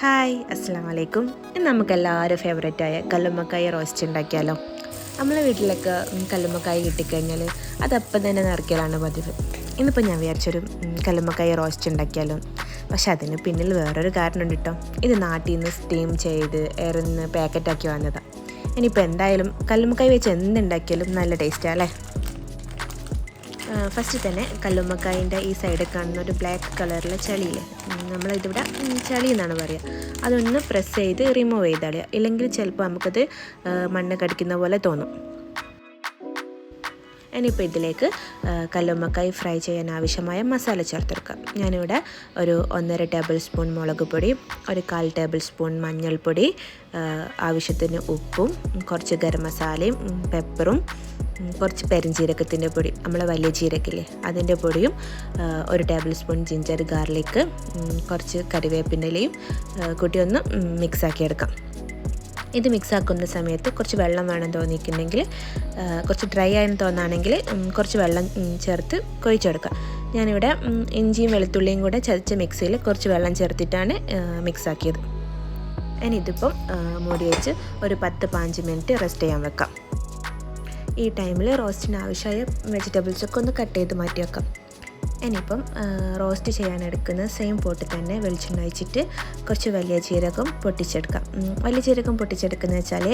Hi അസ്സാം വലൈക്കും ഇന്ന് നമുക്ക് എല്ലാവരും ഫേവറേറ്റായ കല്ലുമ്മക്കായ റോസ്റ്റ് ഉണ്ടാക്കിയാലോ? നമ്മളെ വീട്ടിലൊക്കെ കല്ലുമ്മക്കായ കിട്ടിക്കഴിഞ്ഞാൽ അതപ്പം തന്നെ നിറയ്ക്കലാണ് പതിവ്. ഇന്നിപ്പോൾ ഞാൻ വിചാരിച്ചൊരു കല്ലുമ്മക്കായ റോസ്റ്റ് ഉണ്ടാക്കിയാലോ. പക്ഷെ അതിന് പിന്നിൽ വേറൊരു കാരണമുണ്ട് കേട്ടോ ഇത് നാട്ടിൽ നിന്ന് സ്റ്റീം ചെയ്ത് എറിന്ന് പാക്കറ്റാക്കി വന്നതാണ് ഇനിയിപ്പോൾ എന്തായാലും കല്ലുമ്മക്കായ വെച്ച് എന്തുണ്ടാക്കിയാലും നല്ല ടേസ്റ്റാണ് അല്ലേ? ഫസ്റ്റ് തന്നെ കല്ലുമ്മക്കായന്റെ ഈ സൈഡിൽ കാണുന്ന ഒരു ബ്ലാക്ക് കളറിലെ ചളിയില്ലേ? നമ്മളിതിവിടെ ചളി എന്നാണ് പറയുക അതൊന്ന് പ്രസ് ചെയ്ത് റിമൂവ് ചെയ്താളിയ ഇല്ലെങ്കിൽ ചിലപ്പോൾ നമുക്കത് മണ്ണ് കടിക്കുന്ന പോലെ തോന്നും. ഇനിയിപ്പോൾ ഇതിലേക്ക് കല്ലുമ്മക്കായി ഫ്രൈ ചെയ്യാൻ ആവശ്യമായ മസാല ചേർത്തെടുക്കാം ഞാനിവിടെ ഒരു ഒന്നര ടേബിൾ സ്പൂൺ മുളക് പൊടി ഒരു കാൽ ടേബിൾ സ്പൂൺ മഞ്ഞൾപ്പൊടി ആവശ്യത്തിന് ഉപ്പും കുറച്ച് ഗരം മസാലയും പെപ്പറും കുറച്ച് പെരിഞ്ജീരകത്തിന്റെ പൊടി നമ്മളെ വലിയ ജീരകില്ലേ അതിന്റെ പൊടിയും ഒരു ടേബിൾ സ്പൂൺ ജിഞ്ചർ ഗാർലിക്ക് കുറച്ച് കറിവേപ്പിന്റെ ഇലയും കൂട്ടി ഒന്ന് മിക്സ് ആക്കിയെടുക്കാം. ഇത് മിക്സ് ആക്കുന്ന സമയത്ത് കുറച്ച് വെള്ളം വേണം തോന്നിയിട്ടുണ്ടെങ്കിൽ കുറച്ച് ഡ്രൈ ആയെന്ന് തോന്നുകയാണെങ്കിൽ കുറച്ച് വെള്ളം ചേർത്ത് കൊഴിച്ചെടുക്കാം. ഞാനിവിടെ ഇഞ്ചിയും വെളുത്തുള്ളിയും കൂടെ ചതച്ച മിക്സിയിൽ കുറച്ച് വെള്ളം ചേർത്തിട്ടാണ് മിക്സ് ആക്കിയത്. ഇനി ഇതിപ്പം മൂടി വെച്ച് ഒരു പത്ത് പതിനഞ്ച് മിനിറ്റ് റെസ്റ്റ് ചെയ്യാൻ വെക്കാം. ഈ ടൈമിൽ റോസ്റ്റിന് ആവശ്യമായ വെജിറ്റബിൾസൊക്കെ ഒന്ന് കട്ട് ചെയ്ത് മാറ്റി വെക്കാം. ഇനിയിപ്പം റോസ്റ്റ് ചെയ്യാൻ എടുക്കുന്ന സെയിം പോട്ട് തന്നെ വെളിച്ചെണ്ണ ഒഴിച്ചിട്ട് കുറച്ച് വലിയ ജീരകം പൊട്ടിച്ചെടുക്കാം. വലിയ ജീരകം പൊട്ടിച്ചെടുക്കുന്ന വെച്ചാൽ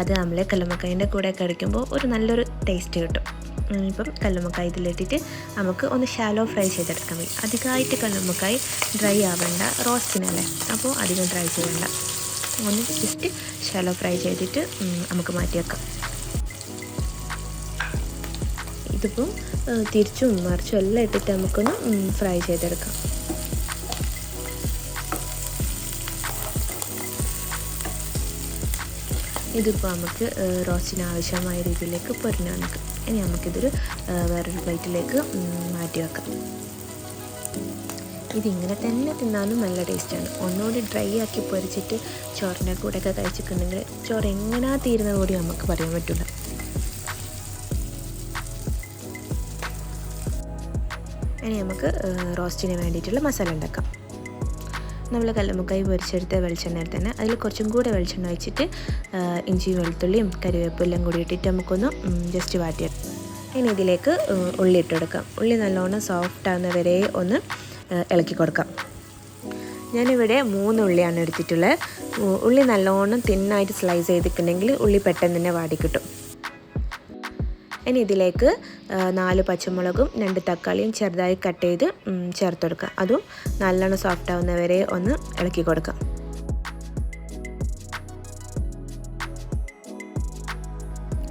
അത് നമ്മൾ കല്ലുമ്മക്കായന്റെ കൂടെ കടിക്കുമ്പോൾ ഒരു നല്ലൊരു ടേസ്റ്റ് കിട്ടും. ഇപ്പം കല്ലുമ്മക്കായ ഇതിലിട്ടിട്ട് നമുക്ക് ഒന്ന് ഷാലോ ഫ്രൈ ചെയ്തെടുക്കാൻ മതി അധികമായിട്ട് കല്ലുമ്മക്കായ ഡ്രൈ ആവേണ്ട റോസ്റ്റിനല്ലേ അപ്പോൾ അധികം ഡ്രൈ ചെയ്യേണ്ട. ഒന്ന് ജസ്റ്റ് ഷാലോ ഫ്രൈ ചെയ്തിട്ട് നമുക്ക് മാറ്റി ഇതിപ്പം തിരിച്ചും മറിച്ചും എല്ലാം ഇട്ടിട്ട് നമുക്കൊന്ന് ഫ്രൈ ചെയ്തെടുക്കാം. ഇതിപ്പോൾ നമുക്ക് റോസ്റ്റിന് ആവശ്യമായ രീതിയിലേക്ക് പൊരിഞ്ഞാൽ നിൽക്കാം ഇനി നമുക്കിതൊരു വേറൊരു പ്ലേറ്റിലേക്ക് മാറ്റി വെക്കാം. ഇതിങ്ങനെ തന്നെ തിന്നാലും നല്ല ടേസ്റ്റാണ്. ഒന്നുകൂടി ഡ്രൈ ആക്കി പൊരിച്ചിട്ട് ചോറിന്റെ കൂടെയൊക്കെ കഴിച്ചിട്ടുണ്ടെങ്കിൽ ചോറ് എങ്ങനെ തീരുന്ന കൂടി നമുക്ക് പറയാൻ പറ്റില്ല ഇനി നമുക്ക് റോസ്റ്റിന് വേണ്ടിയിട്ടുള്ള മസാല ഉണ്ടാക്കാം. നമ്മൾ കല്ലുമുക്കായി പൊരിച്ചെടുത്ത വെളിച്ചെണ്ണയിൽ തന്നെ അതിൽ കുറച്ചും കൂടെ വെളിച്ചെണ്ണ വെച്ചിട്ട് ഇഞ്ചി ഇഞ്ചിയും വെളുത്തുള്ളിയും കറിവേപ്പെല്ലാം കൂടി ഇട്ടിട്ട് നമുക്കൊന്ന് ജസ്റ്റ് വാട്ടിയെടുക്കാം ഇനി ഇതിലേക്ക് ഉള്ളി ഇട്ട് ഇട്ടെടുക്കാം ഉള്ളി നല്ലോണം സോഫ്റ്റ് ആകുന്നവരെ ഒന്ന് ഇളക്കി കൊടുക്കാം. ഞാനിവിടെ മൂന്ന് ഉള്ളിയാണ് എടുത്തിട്ടുള്ളത്. ഉള്ളി നല്ലോണം തിന്നായിട്ട് സ്ലൈസ് ചെയ്തിട്ടുണ്ടെങ്കിൽ ഉള്ളി പെട്ടെന്ന് തന്നെ വാടി കിട്ടും. ഇനി ഇതിലേക്ക് നാല് പച്ചമുളകും രണ്ട് തക്കാളിയും ചെറുതായി കട്ട് ചെയ്ത് ചേർത്ത് കൊടുക്കുക. അതും നല്ലോണം സോഫ്റ്റ് ആവുന്നവരെ ഒന്ന് ഇളക്കി കൊടുക്കാം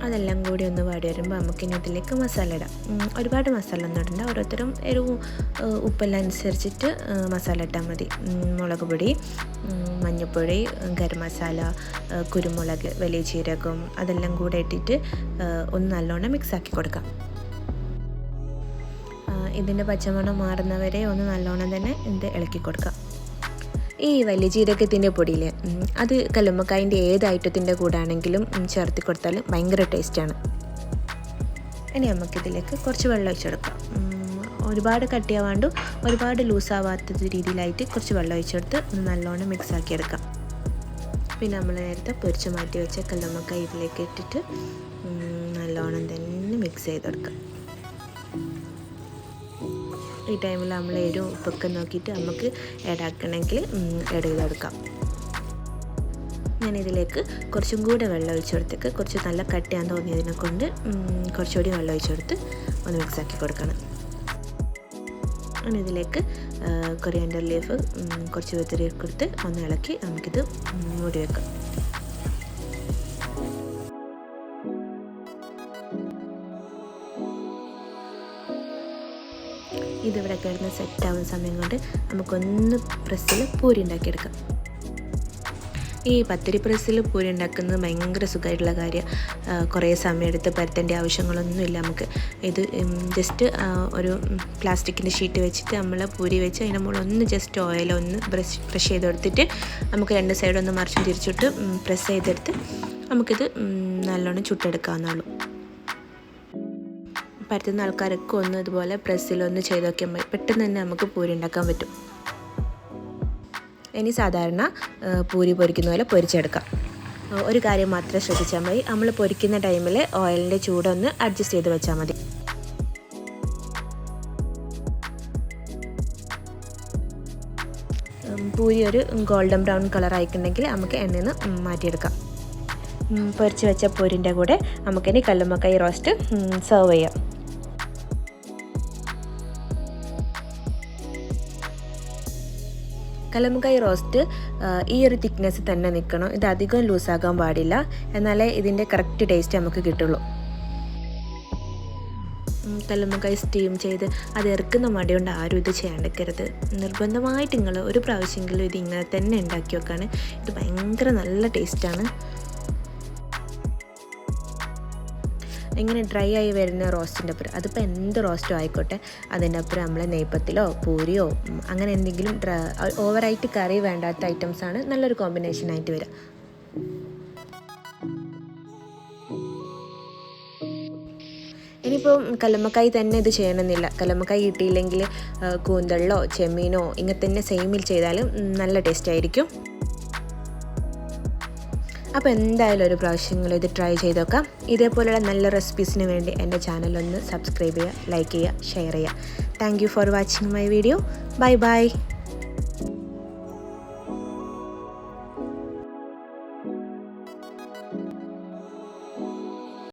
അതെല്ലാം കൂടി ഒന്ന് വാടി വരുമ്പോൾ നമുക്കിനി ഇതിലേക്ക് മസാല ഇടാം. ഒരുപാട് മസാല ഒന്നും ഇടണ്ട. ഓരോരുത്തരും എരിവും ഉപ്പെല്ലാം അനുസരിച്ചിട്ട് മസാല ഇട്ടാൽ മതി. മുളക് പൊടി മഞ്ഞൾപ്പൊടി ഗരം മസാല കുരുമുളക് വലിയ ജീരകം അതെല്ലാം കൂടെ ഇട്ടിട്ട് ഒന്ന് നല്ലോണം മിക്സ് ആക്കി കൊടുക്കാം. ഇതിന്റെ പച്ചമണം മാറുന്നവരെ ഒന്ന് നല്ലോണം തന്നെ ഇത് ഇളക്കി കൊടുക്കാം. ഈ വലിയ ജീരകത്തിന്റെ പൊടിയിൽ അത് കല്ലുമ്മക്കായന്റെ ഏത് ഐറ്റത്തിന്റെ കൂടെ ആണെങ്കിലും ചേർത്തി കൊടുത്താൽ ഭയങ്കര ടേസ്റ്റാണ്. ഇനി നമുക്കിതിലേക്ക് കുറച്ച് വെള്ളം ഒഴിച്ചെടുക്കാം. ഒരുപാട് കട്ടിയാവാണ്ട് ഒരുപാട് ലൂസാവാത്ത രീതിയിലായിട്ട് കുറച്ച് വെള്ളം ഒഴിച്ചെടുത്ത് നല്ലോണം മിക്സ് ആക്കിയെടുക്കാം. പിന്നെ നമ്മൾ നേരത്തെ പൊരിച്ച് മാറ്റി വെച്ച കല്ലുമ്മക്കായ ഇതിലേക്ക് ഇട്ടിട്ട് നല്ലോണം തന്നെ മിക്സ് ചെയ്തെടുക്കാം. ഈ ടൈമിൽ നമ്മൾ എരിവും ഉപ്പൊക്കെ നോക്കിയിട്ട് നമുക്ക് ഏടാക്കണമെങ്കിൽ ഏഡ് ചെയ്തെടുക്കാം ഞാനിതിലേക്ക് കുറച്ചും കൂടെ വെള്ളം ഒഴിച്ചു കൊടുത്തേക്ക്. കുറച്ച് നല്ല കട്ടിയാൻ തോന്നിയതിനെ കൊണ്ട് കുറച്ചുകൂടി വെള്ളം ഒഴിച്ചു കൊടുത്ത് ഒന്ന് മിക്സ് ആക്കി കൊടുക്കണം. ഇതിലേക്ക് കൊറിയാൻഡർ ലീഫ് കുറച്ച് വെത്തിരി കൊടുത്ത് ഒന്ന് ഇളക്കി നമുക്കിത് മൂടി വെക്കാം. ഇതിവിടെ കിടന്ന് സെറ്റ് ആവുന്ന സമയം കൊണ്ട് നമുക്കൊന്ന് പ്രസ്സിൽ പൂരി ഉണ്ടാക്കിയെടുക്കാം. ഈ പത്തിരി പ്രസ്സിൽ പൂരി ഉണ്ടാക്കുന്നത് ഭയങ്കര സുഖമായിട്ടുള്ള കാര്യം. കുറേ സമയമെടുത്ത് പരത്തേണ്ട ആവശ്യങ്ങളൊന്നുമില്ല നമുക്ക്. ഇത് ജസ്റ്റ് ഒരു പ്ലാസ്റ്റിക്കിന്റെ ഷീറ്റ് വെച്ചിട്ട് നമ്മൾ പൂരി വെച്ച് അതിന്റെ മുകളിൽ ഒന്ന് ജസ്റ്റ് ഓയിൽ ഒന്ന് ബ്രഷ് ബ്രഷ് ചെയ്ത് കൊടുത്തിട്ട് നമുക്ക് രണ്ട് സൈഡൊന്ന് മറിച്ച് തിരിച്ചിട്ട് പ്രസ് ചെയ്തെടുത്ത് നമുക്കിത് നല്ലോണം ചുട്ടെടുക്കാവുന്നുള്ളൂ പരത്തുന്ന ആൾക്കാരൊക്കെ ഒന്ന് ഇതുപോലെ പ്രസ്സിലൊന്ന് ചെയ്ത് നോക്കിയാൽ പെട്ടെന്ന് തന്നെ നമുക്ക് പൂരി ഉണ്ടാക്കാൻ പറ്റും. ഇനി സാധാരണ പൂരി പൊരിക്കുന്ന പോലെ പൊരിച്ചെടുക്കാം. ഒരു കാര്യം മാത്രം ശ്രദ്ധിച്ചാൽ മതി. നമ്മൾ പൊരിക്കുന്ന ടൈമിൽ ഓയിലിന്റെ ചൂടൊന്ന് അഡ്ജസ്റ്റ് ചെയ്ത് വെച്ചാൽ മതി. പൂരി ഒരു ഗോൾഡൻ ബ്രൗൺ കളർ ആയിട്ടുണ്ടെങ്കിൽ നമുക്ക് എണ്ണയിൽ നിന്ന് മാറ്റിയെടുക്കാം. പൊരിച്ച് വെച്ച പൂരിന്റെ കൂടെ നമുക്കിനി കല്ലുമ്മക്കായി റോസ്റ്റ് സെർവ് ചെയ്യാം. കല്ലുമ്മക്കായി റോസ്റ്റ് ഈ ഒരു തിക്നെസ് തന്നെ നിൽക്കണം. ഇത് അധികം ലൂസാകാൻ പാടില്ല. എന്നാലേ ഇതിന്റെ കറക്റ്റ് ടേസ്റ്റ് നമുക്ക് കിട്ടുള്ളൂ. കല്ലുമ്മക്കായി സ്റ്റീം ചെയ്ത് അത് ഇറക്കുന്ന മടിയുണ്ട് ആരും ഇത് ചെയ്യാണ്ടിക്കരുത് നിർബന്ധമായിട്ട് നിങ്ങൾ ഒരു പ്രാവശ്യമെങ്കിലും ഇത് ഇങ്ങനെ തന്നെ ഉണ്ടാക്കി വെക്കാണ്. ഇത് ഭയങ്കര നല്ല ടേസ്റ്റാണ് ഇങ്ങനെ ഡ്രൈ ആയി വരുന്ന റോസ്റ്റിന്റെ അപ്പുറം അതിപ്പോൾ എന്ത് റോസ്റ്റോ ആയിക്കോട്ടെ അതിന്റെ അപ്പുറം നമ്മൾ നെയ്പ്പത്തിലോ പൂരിയോ അങ്ങനെ എന്തെങ്കിലും ഓവറായിട്ട് കറി വേണ്ടാത്ത ഐറ്റംസാണ് നല്ലൊരു കോമ്പിനേഷനായിട്ട് വരിക. ഇനിയിപ്പോൾ കല്ലമ്മക്കായി തന്നെ ഇത് ചെയ്യണമെന്നില്ല. കല്ലമ്മക്കായി കിട്ടിയില്ലെങ്കിൽ കൂന്തളിലോ ചെമ്മീനോ ഇങ്ങനെ തന്നെ സെയിമിൽ ചെയ്താലും നല്ല ടേസ്റ്റ് ആയിരിക്കും. അപ്പോൾ എന്തായാലും ഒരു പ്രാവശ്യങ്ങൾ ഇത് ട്രൈ ചെയ്ത് നോക്കാം. ഇതേപോലെയുള്ള നല്ല റെസിപ്പീസിന് വേണ്ടി എന്റെ ചാനലൊന്ന് സബ്സ്ക്രൈബ് ചെയ്യുക ലൈക്ക് ചെയ്യുക ഷെയർ ചെയ്യുക. Thank for watching my video bye bye